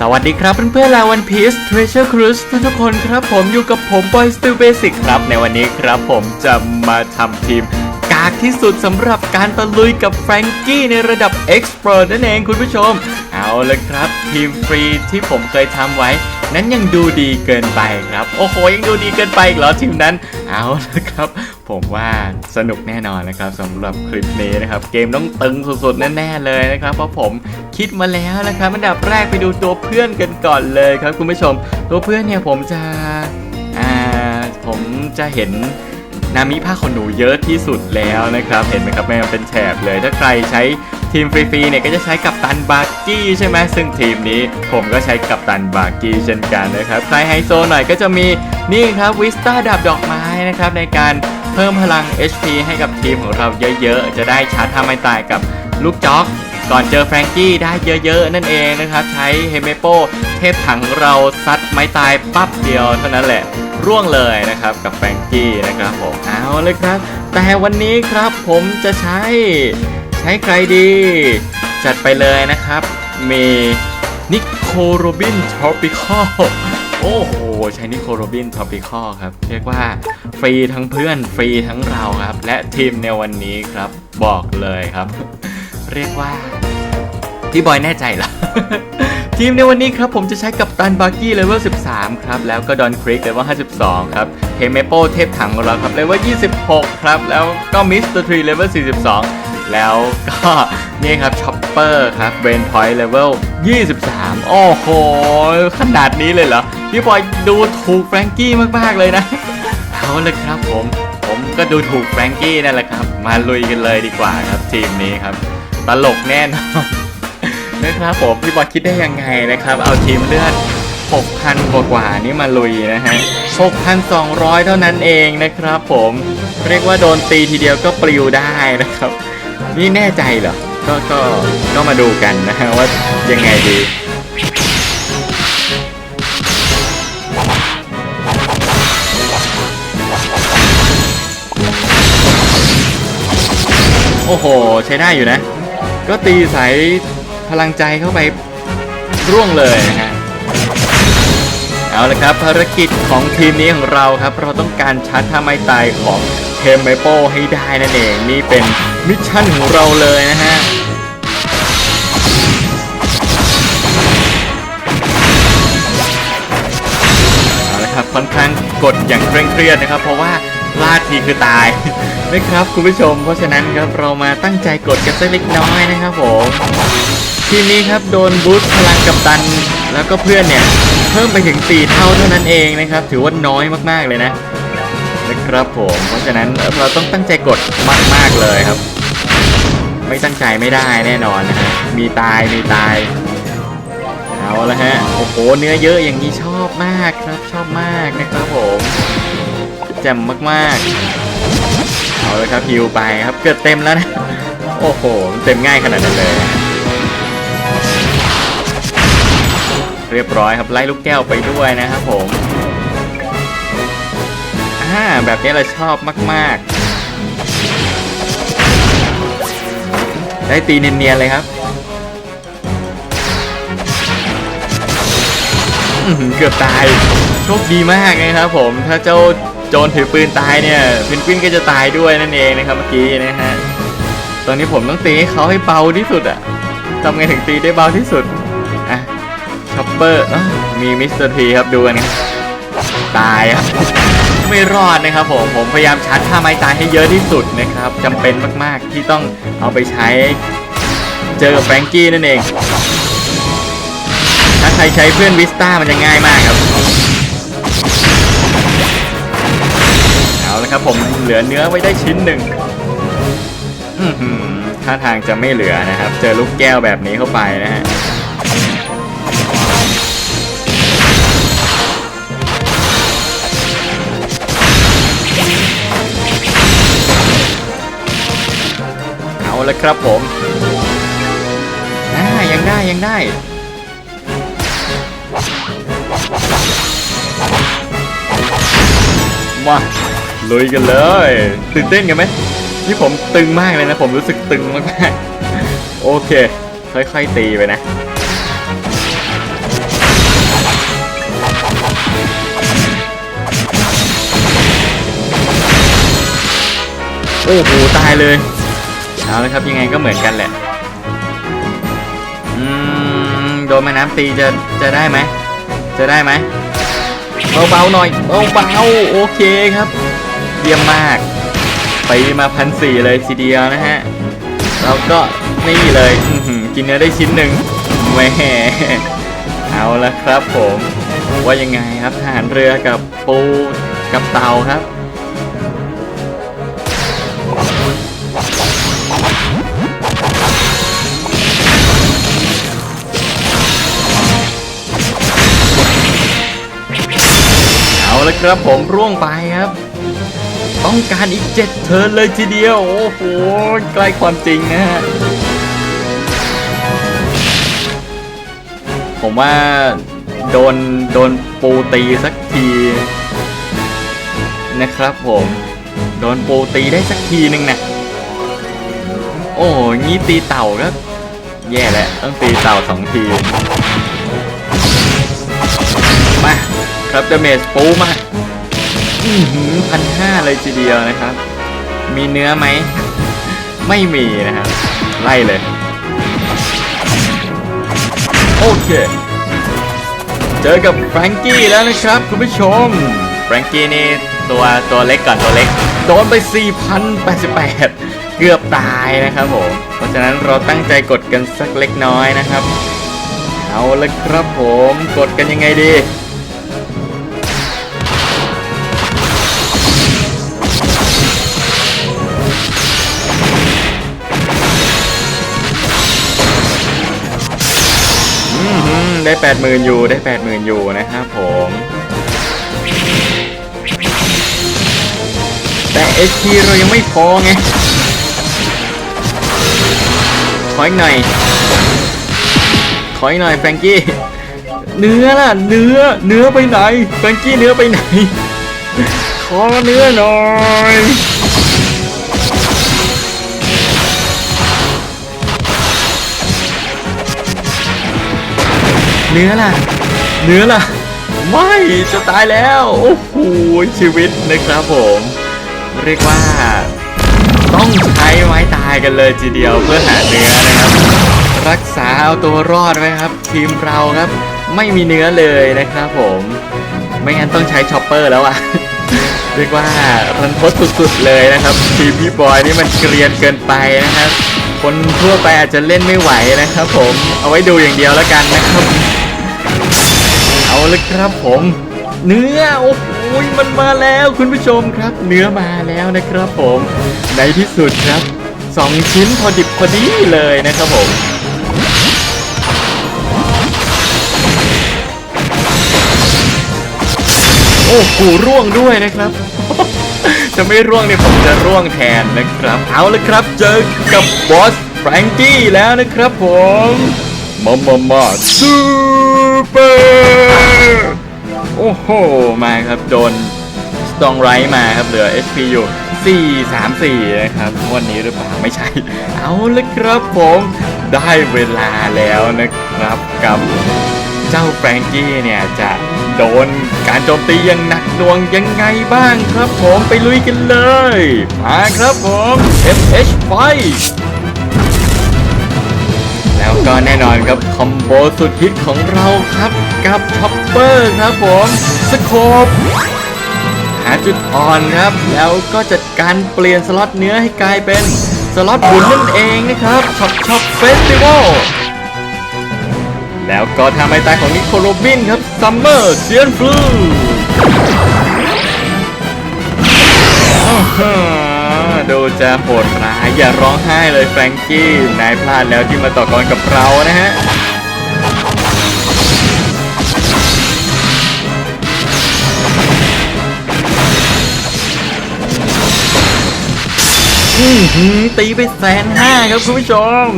สวัสดีครับเพื่อนๆลาวันพีซ Treasure Cruise ทุกๆคนครับผมอยู่กับผม Boy Still Basic ครับ ในวันนี้ครับผมจะมาทำทีมกากที่สุดสำหรับการตะลุยกับแฟรงกี้ในระดับ Expert นั่นเองคุณผู้ชม เอาลยครับ ทีมฟรีที่ผมเคยทำไว้ นั้นยังดูดีเกินไปครับ โอ้โห ยังดูดีเกินไปอีกเหรอทีมนั้น เอาละครับ ผมว่าสนุกแน่นอนนะครับสำหรับคลิปนี้นะครับ เกมต้องตึงสุดๆแน่ๆเลยนะครับ เพราะผมคิดมาแล้วนะครับอันดับแรกไปดูตัวเพื่อนกันก่อนเลยครับคุณผู้ชม ตัวเพื่อนเนี่ยผมจะอ่าผมจะเห็นนามิผ้าขนหนูเยอะที่สุดแล้วนะครับ เห็นไหมครับแม่เป็นแถบเลย ถ้าใครใช้ทีมฟรีๆเนี่ยก็จะใช้กับตันบาร์กี้ใช่ไหมซึ่งทีมนี้ผมก็ใช้กับตันบาร์กี้เช่นกันนะครับใครไฮโซหน่อยก็จะมีนี่ครับวิสตาดาบดอกไม้นะครับในการ เพิ่มพลัง HP ให้กับทีมของเราเยอะๆ จะได้ชาร์จท่าไม่ตายกับลูกจ็อก ก่อนเจอแฟรงกี้ได้เยอะๆ นั่นเองนะครับ ใช้เฮเมโปเทพถังเราซัดไม้ตายปั๊บเดียวเท่านั้นแหละร่วงเลยนะครับกับแฟรงกี้นะครับผมเอาเลยครับ แต่วันนี้ครับผมจะใช้ใช้ใครดี จัดไปเลยนะครับ มีนิโคโรบินทรอปิคอล โอ้โหใช้นิโคโรบินทรอปิคอครับ เรียกว่า ฟรีทั้งเพื่อน ฟรีทั้งเราครับ และทีมในวันนี้ครับ บอกเลยครับ เรียกว่า พี่บอยแน่ใจเหรอทีมในวันนี้ครับ ผมจะใช้กับตันบาร์กี้เลเวล 13 ครับ แล้วก็ดอนคริกเลเวล 52 ครับเฮเมโปเทพถังของเราครับเลเวล 26 ครับ แล้วก็มิสเตอร์ทรีเลเวล 42 แล้วก็นี่ครับช็อปเปอร์ครับเบนพอยต์เลเวล 23 โอ้โห ขนาดนี้เลยเหรอ พี่บอยดูถูกแฟรงกี้มากๆเลยนะ เอาเลยครับผม ผมก็ดูถูกแฟรงกี้นั่นแหละครับ มาลุยกันเลยดีกว่าครับทีมนี้ครับ ตลกแน่นอนนะครับผมพี่บอลคิดได้ยังไงนะครับ เอาทีมเลือด 6,000 กว่ากว่านี่มาลุยนะฮะ 6,200 เท่านั้นเองนะครับผม เรียกว่าโดนตีทีเดียวก็ปลิวได้นะครับ นี่แน่ใจเหรอ ก็ ก็ ก็มาดูกันนะฮะว่ายังไงดี โอ้โห ใช้ได้อยู่นะ ก็ตีสายพลังใจเข้าไปร่วงเลยนะฮะเอาละครับภารกิจของทีมนี้ของเราครับ เราต้องการชาร์จท่าไม้ตายของเทมไมโปให้ได้นั่นเองนี่เป็นมิชชั่นของเราเลยนะฮะเอาละครับค่อนข้างกดอย่างเคร่งเครียดนะครับ เพราะว่า พลาดทีคือตาย นะครับคุณผู้ชม เพราะฉะนั้นครับเรามาตั้งใจกดกันสักเล็กน้อยนะครับผมทีมนี้ครับโดนบูสต์พลังกับตัน แล้วก็เพื่อนเนี่ยเพิ่มไปถึง 4 เท่าเท่านั้นเองนะครับ ถือว่าน้อยมากๆเลยนะนะครับผมเพราะฉะนั้นเราต้องตั้งใจกดมากๆเลยครับ ไม่ตั้งใจไม่ได้แน่นอนนะฮะมีตายมีตายเอาละฮะโอ้โหเนื้อเยอะอย่างนี้ชอบมากครับชอบมากนะครับผม จ่มมากๆ เอาเลยครับฮิวไปครับเกิดเต็มแล้วนะ โอ้โหเต็มง่ายขนาดนั้นเลย เรียบร้อยครับไล่ลูกแก้วไปด้วยนะครับผมอ่าแบบนี้เราชอบมากๆ ได้ตีเนียนๆเลยครับเกือบตาย โชคดีมากนะครับผม ถ้าเจ้า โจรถือปืนตายเนี่ยเพนกวินก็จะตายด้วยนั่นเองนะครับเมื่อกี้นะฮะตอนนี้ผมต้องตีให้เขาให้เบาที่สุดอะทำไงถึงตีได้เบาที่สุดอะช็อปเปอร์มีมิสเตอร์ทีครับดูกันตายครับไม่รอดนะครับผมผมพยายามชาร์จท่าไม้ตายให้เยอะที่สุดนะครับจำเป็นมากๆที่ต้องเอาไปใช้เจอกับแฟรงกี้นั่นเองถ้าใครใช้เพื่อนวิสต้ามันจะง่ายมากครับะครับผมเหลือเนื้อไว้ได้ชิ้นหนึ่งอื้อหือท่าทางจะไม่เหลือนะครับ เจอลูกแก้วแบบนี้เข้าไปนะฮะเอาละครับผมยังได้ยังได้มา ลุยกันเลยตื่นเต้นกันไหมนี่ผมตึงมากเลยนะ ผมรู้สึกตึงมากๆโอเค ค่อยๆตีไปนะโอ้โหตายเลยเอาละครับยังไงก็เหมือนกันแหละโดนแม่น้ำตีจะจะได้ไหมจะได้ไหมเบาๆหน่อยเบาๆโอเคครับ เยี่ยมมากไปมาพันสี่เลยทีเดียวนะฮะเราก็นี่เลยกินเนื้อได้ชิ้นหนึ่งแหมเอาละครับผม ว่ายังไงครับทหารเรือกับปูกับเตาครับเอาละครับผมร่วงไปครับ ต้องการอีกเจ็ดเทิร์นเลยทีเดียว โอ้โห ใกล้ความจริงนะฮะ ผมว่าโดนโดนปูตีสักทีนะครับผม โดนปูตีได้สักทีหนึ่งนะโอ้งี้ตีเต่าก็แย่แล้วต้องตีเต่าสองทีมาครับเดเมจปูมา พันห้าเลยทีเดียวนะครับ มีเนื้อไหม ไม่มีนะครับ ไล่เลย โอเค เจอกับแฟรงกี้แล้วนะครับ คุณผู้ชม แฟรงกี้นี่ตัวตัวเล็กก่อนตัวเล็ก โดนไป 4,088 เกือบตายนะครับผม เพราะฉะนั้นเราตั้งใจกดกันสักเล็กน้อยนะครับ เอาละครับผม กดกันยังไงดี ได้แปดหมื่นอยู่ได้แปดหมื่นอยู่นะครับผม แต่ HP เรายังไม่พอไงขออีกหน่อยขออีกหน่อยแฟรงกี้เนื้อล่ะเนื้อเนื้อไปไหนแฟรงกี้เนื้อไปไหน ขอเนื้อหน่อย เนื้อล่ะ เนื้อล่ะ ไม่จะตายแล้ว โอ้โหชีวิตนะครับผม เรียกว่า ต้องใช้ไม้ตายกันเลยทีเดียวเพื่อหาเนื้อนะครับ รักษาเอาตัวรอดไว้ครับ ทีมเราครับ ไม่มีเนื้อเลยนะครับผม ไม่งั้นต้องใช้ช็อปเปอร์แล้วอะเรียกว่ารันทดสุดๆเลยนะครับ ทีมพี่บอยนี่มันเกรียนเกินไปนะครับ คนทั่วไปอาจจะเล่นไม่ไหวนะครับผม เอาไว้ดูอย่างเดียวแล้วกันนะครับ เอาเลยครับผม เนื้อโอ้โหมันมาแล้วคุณผู้ชมครับ เนื้อมาแล้วนะครับผม ในที่สุดครับสองชิ้นพอดิบพอดีเลยนะครับผมโอ้โหร่วงด้วยนะครับ จะไม่ร่วงเนี่ยผมจะร่วงแทนนะครับ เอาละครับ เจอกับบอสแฟรงกี้แล้วนะครับผมมามามาซูเปอร์โอ้โห มาครับโดนสตองไรมาครับเหลือ HP อยู่ 434 นะครับ วันนี้หรือเปล่าไม่ใช่ เอาละครับผมได้เวลาแล้วนะครับ กับเจ้าแฟรงกี้เนี่ยจะ โดนการโจมตีอย่างหนักหน่วงยังไงบ้างครับผมไปลุยกันเลย มาครับผม FH ไฟแล้วก็แน่นอนครับ คอมโบสุดฮิตของเราครับ กับช็อปเปอร์ครับผมสโคปหาจุดอ่อนครับ แล้วก็จัดการเปลี่ยนสล็อตเนื้อให้กลายเป็นสล็อตบุญนั่นเองนะครับช็อปช็อปเฟสติวัล แล้วก็ทำไมตายของนิโคลโรบินครับซัมเมอร์เซียนฟลูดูจะโหดร้ายอย่าร้องไห้เลยแฟรงกี้นายพลาดแล้วที่มาต่อกรกับเรานะฮะอือหือตีไปแสนห้าครับคุณผู้ชม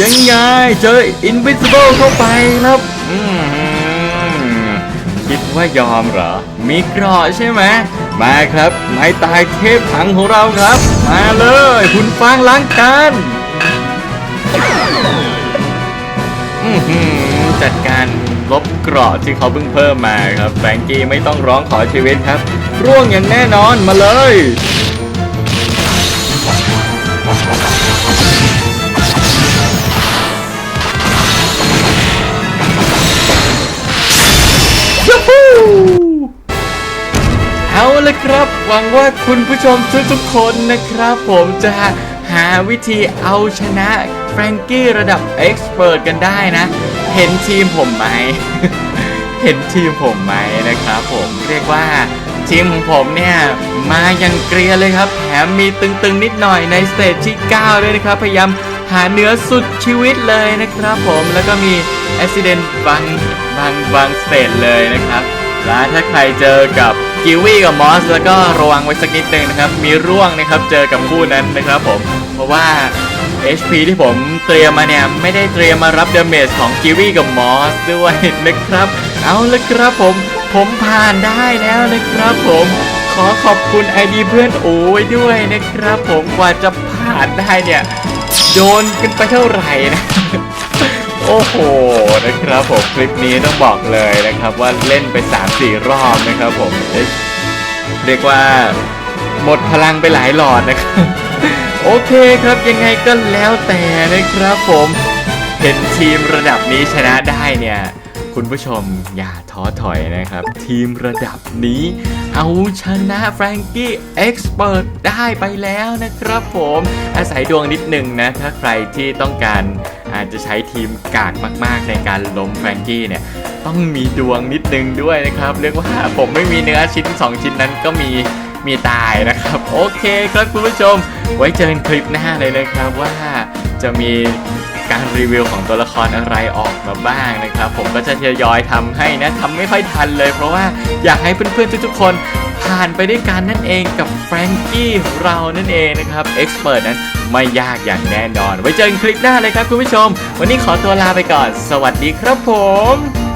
ยังไงเจอ Invisible เข้าไปครับอืมคิดว่ายอมเหรอ มีเกราะใช่ไหม มาครับไม้ตายเทพถังของเราครับ มาเลยหุ่นฟางล้างกันอื้อหือจัดการลบเกราะที่เขาเพิ่งเพิ่มมาครับแฟรงกี้ไม่ต้องร้องขอชีวิตครับ ร่วงอย่างแน่นอนมาเลย ละครับ หวังว่าคุณผู้ชมทุกๆคนนะครับ ผมจะหาวิธีเอาชนะแฟรงกี้ระดับเอ็กซ์เพรสกันได้นะ เห็นทีมผมไหม เห็นทีมผมไหมนะครับผมเรียกว่าทีมของผมเนี่ย มาอย่างเกรียเลยครับ แถมมีตึงๆนิดหน่อยในสเตจที่ 9 ด้วยนะครับ พยายามหาเนื้อสุดชีวิตเลยนะครับผมแล้วก็มีอุบิเหตุบางบางบางสเตจเลยนะครับและถ้าใครเจอกับ กิวี่กับมอสแล้วก็ระวังไว้สักนิดนึงนะครับ มีร่วงนะครับเจอกับคู่นั้นนะครับผม เพราะว่า HP ที่ผมเตรียมมาเนี่ย ไม่ได้เตรียมมารับดาเมจของกิวี่กับมอสด้วยนะครับ เอาละครับผม ผมผ่านได้แล้วนะครับผมขอขอบคุณไอดีเพื่อนโอ้ยด้วยนะครับผมกว่าจะผ่านได้เนี่ย โดนกันไปเท่าไหร่นะ โอ้โหนะครับผมคลิปนี้ต้องบอกเลยนะครับว่าเล่นไป 3-4 รอบนะครับผมเอ๊ะเรียกว่าหมดพลังไปหลายหลอดนะครับ โอเคครับยังไงก็แล้วแต่นะครับผมเห็นทีมระดับนี้ชนะได้เนี่ย คุณผู้ชมอย่าท้อถอยนะครับ ทีมระดับนี้ เอาชนะแฟรงกี้เอ็กซ์เปิดได้ไปแล้วนะครับผมอาศัยดวงนิดนึงนะ ถ้าใครที่ต้องการอาจจะใช้ทีมกากมากๆในการล้มแฟรงกี้เนี่ยต้องมีดวงนิดนึงด้วยนะครับ เรียกว่าผมไม่มีเนื้อชิ้น 2 ชิ้นนั้นก็มีมีตายนะครับ โอเคครับคุณผู้ชม ไว้เจอกันคลิปหน้าเลยนะครับว่าจะมี การรีวิวของตัวละครอะไรออกมาบ้างนะครับ ผมก็จะทยอยทำให้นะทำไม่ค่อยทันเลย เพราะว่าอยากให้เพื่อนๆทุกๆคนผ่านไปด้วยกันนั่นเองกับแฟรงกี้ของเรานั่นเองนะครับเอ็กซ์เพรสนั้นไม่ยากอย่างแน่นอน ไว้เจอกันคลิปหน้าเลยครับคุณผู้ชม วันนี้ขอตัวลาไปก่อน สวัสดีครับผม